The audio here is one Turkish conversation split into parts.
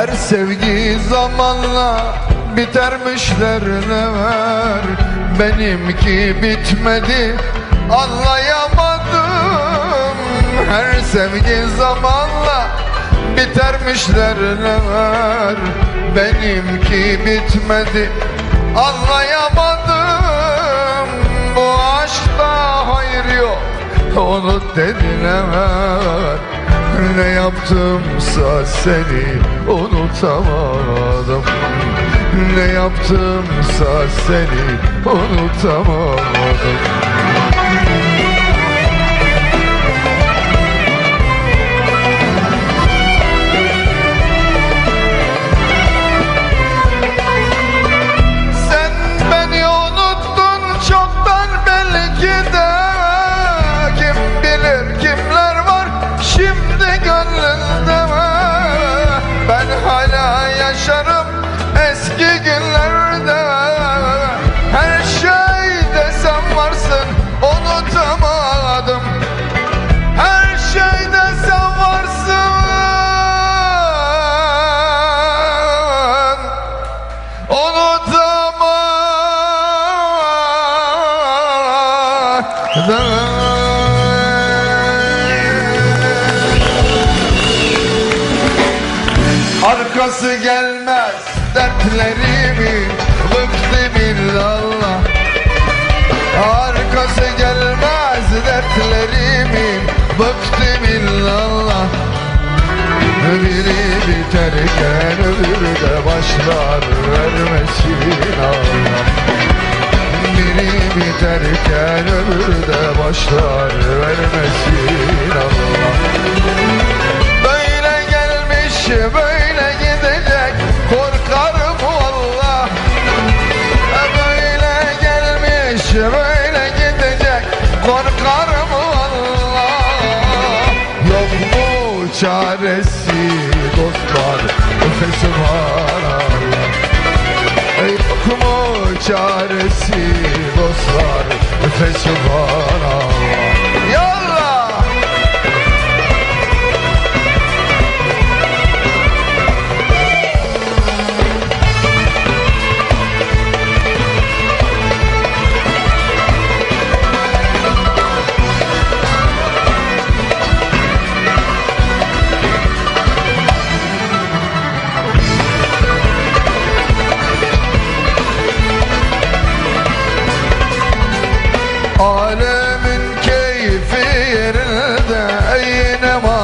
Her sevgi zamanla bitermişler ne var Benimki bitmedi anlayamadım. Her sevgi zamanla bitermişler ne var Benimki bitmedi anlayamadım. Bu aşkta hayır yok unut dediler Ne yaptımsa seni unutamadım Ne yaptımsa seni unutamadım yaşarım eski günlerde. Her şeyde sen varsın unutamadım. Her şeyde sen varsın Unutamadım Arkası gelmez dertlerimin Bıktım illallah Arkası gelmez dertlerimin Bıktım illallah Biri biterken öbürü de başlar vermesin Allah. Biri biterken öbürü de başlar vermesin gelmiş böyle gidecek korkarım valla Yok mu çaresi dostlar Subhanallah Yok mu çaresi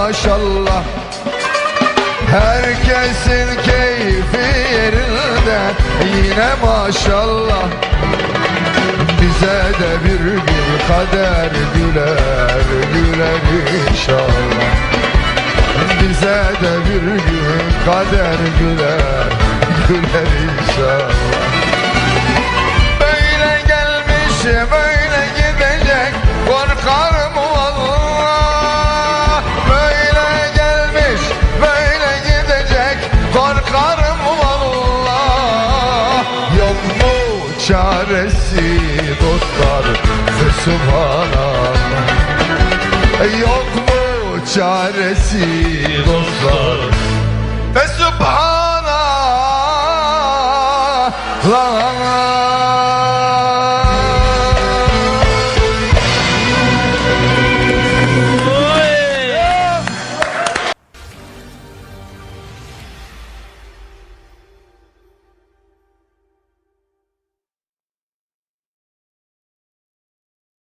maşallah. Herkesin keyfi yerinde. Yine maşallah. Bize de bir gün kader güler güler inşallah. Bize de bir gün kader güler güler inşallah. Böyle gelmiş çaresi dostlar ve subhanallah Yok mu çaresi dostlar? Ve